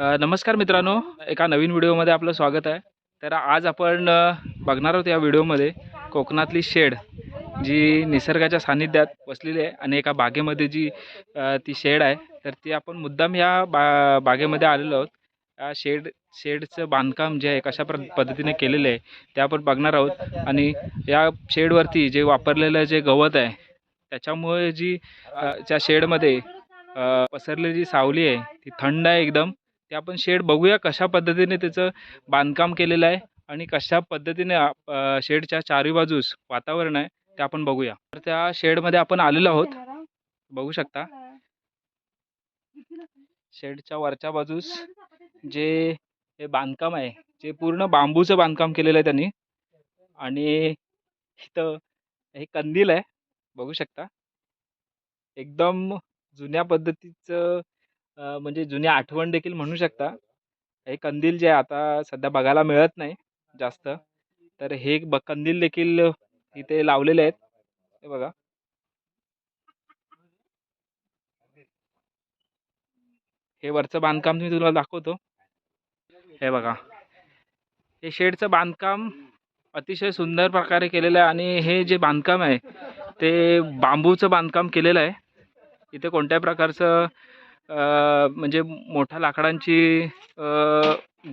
नमस्कार मित्रांनो. एका नवीन व्हिडिओमध्ये आपलं स्वागत आहे. तर आज आपण बघणार आहोत या व्हिडिओमध्ये कोकणातली शेड जी निसर्गाच्या सानिध्यात बसलेली आहे आणि एका बागेमध्ये जी ती शेड आहे. तर ती आपण मुद्दाम या बा बागेमध्ये आलेलो आहोत. या शेड शेडचं बांधकाम जे आहे कशा प्र पद्धतीने केलेलं आहे ते आपण बघणार आहोत. आणि या शेडवरती जे वापरलेलं जे गवत आहे त्याच्यामुळे जी त्या शेडमध्ये पसरलेली जी सावली आहे ती थंड आहे एकदम. ते आपण शेड बघूया कशा पद्धतीने त्याचं बांधकाम केलेलं आहे आणि कशा पद्धतीने शेडच्या चारी बाजूस वातावरण आहे ते आपण बघूया. तर त्या शेडमध्ये आपण आलेलो आहोत. बघू शकता. शेडच्या वरच्या बाजूस जे हे बांधकाम आहे जे पूर्ण बांबूचं बांधकाम केलेलं आहे त्यांनी आणि इथं हे कंदील आहे. बघू शकता. एकदम जुन्या पद्धतीचं म्हणजे जुनी आठवण देखील म्हणू शकता. हे कंदील जे आता सध्या बघायला मिळत नाही जास्त. तर हे ब कंदील देखील इथे लावलेले आहेत. हे बघा. हे वरचं बांधकाम मी तुला दाखवतो. हे बघा. हे शेडचं बांधकाम अतिशय सुंदर प्रकारे केलेलं आहे आणि हे जे बांधकाम आहे ते बांबूचं बांधकाम केलेलं आहे. इथे कोणत्याही प्रकारचं म्हणजे मोठ्या लाकडांची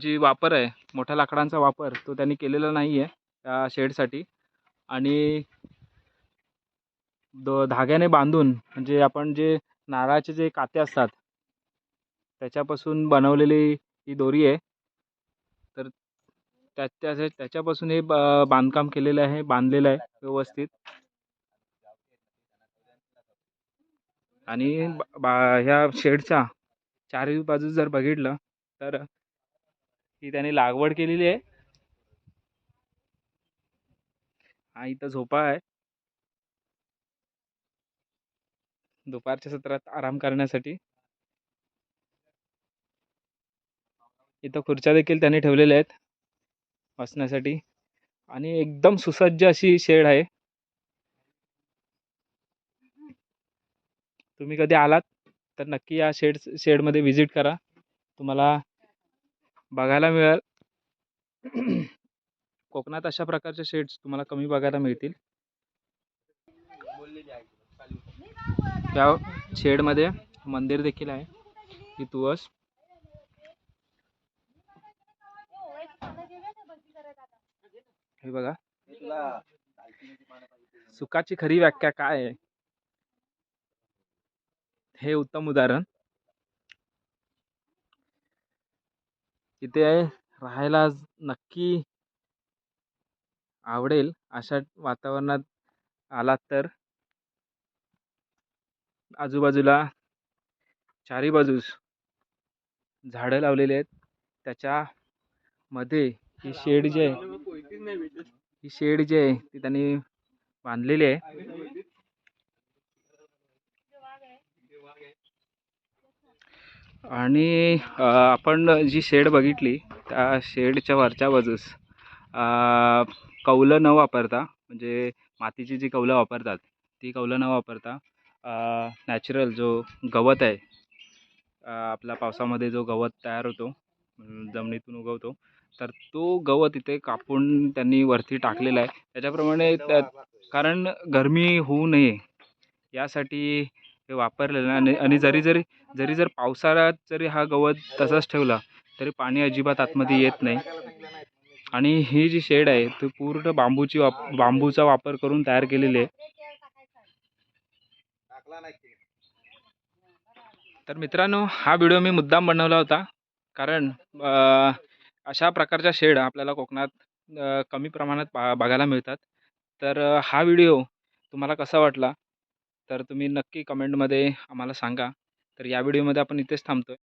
जी वापर आहे मोठ्या लाकडांचा वापर तो त्यांनी केलेला नाही आहे त्या शेडसाठी. आणि द धाग्याने बांधून म्हणजे आपण जे नारळाचे जे काते असतात त्याच्यापासून बनवलेली ही दोरी आहे. तर त्या त्या त्याच्यापासून हे ब- बांधकाम केलेलं आहे बांधलेलं आहे व्यवस्थित. आणि बा- ह्या शेडच्या चारही बाजू जर बघितलं तर ही त्याने लागवड केलेली आहे. हा इथं झोपा आहे. दुपारच्या सत्रात आराम करण्यासाठी. इथं खुर्च्या देखील त्याने ठेवलेल्या आहेत बसण्यासाठी. आणि एकदम सुसज्ज अशी शेड आहे. तुम्ही कधी आलात तर नक्की या शेड शेडमध्ये व्हिजिट करा. तुम्हाला बघायला मिळेल. कोकणात अशा प्रकारचे शेड्स तुम्हाला कमी बघायला मिळतील. त्या शेडमध्ये मंदिर देखील आहे. ही तुळस हे बघा. सुखाची खरी व्याख्या काय आहे? हे उत्तम उदाहरण. इथे राहायला नक्की आवडेल अशा वातावरणात आलात तर. आजूबाजूला चारी बाजूस झाडं लावलेली आहेत. त्याच्या मध्ये ही शेड जी आहे ही शेड जी आहे ती त्यांनी बांधलेली आहे. आणि आपण जी शेड बघितली त्या शेडच्या वरच्या बाजूस कौलं न वापरता म्हणजे मातीची जी कौलं वापरतात ती कौलं न वापरता नॅचरल जो गवत आहे आपला पावसामध्ये जो गवत तयार होतो जमिनीतून उगवतो तर तो गवत इथे कापून त्यांनी वरती टाकलेला आहे. त्याच्याप्रमाणे त्या कारण गरमी होऊ नये यासाठी हे वापरलेलं आणि आणि जरी जरी जरी जर पावसाळ्यात जरी हा गवत तसाच ठेवला तरी पाणी अजिबात आतमध्ये येत नाही. आणि ही जी शेड आहे ती पूर्ण बांबूची वाप बांबूचा वापर करून तयार केलेली आहे. तर मित्रांनो हा व्हिडिओ मी मुद्दाम बनवला होता. कारण अशा प्रकारच्या शेड आपल्याला कोकणात कमी प्रमाणात पा बघायला मिळतात. तर हा व्हिडिओ तुम्हाला कसा वाटला? तर तुम्ही नक्की कमेंटमध्ये आम्हाला सांगा. तर या व्हिडिओमध्ये आपण इथेच थांबतो आहे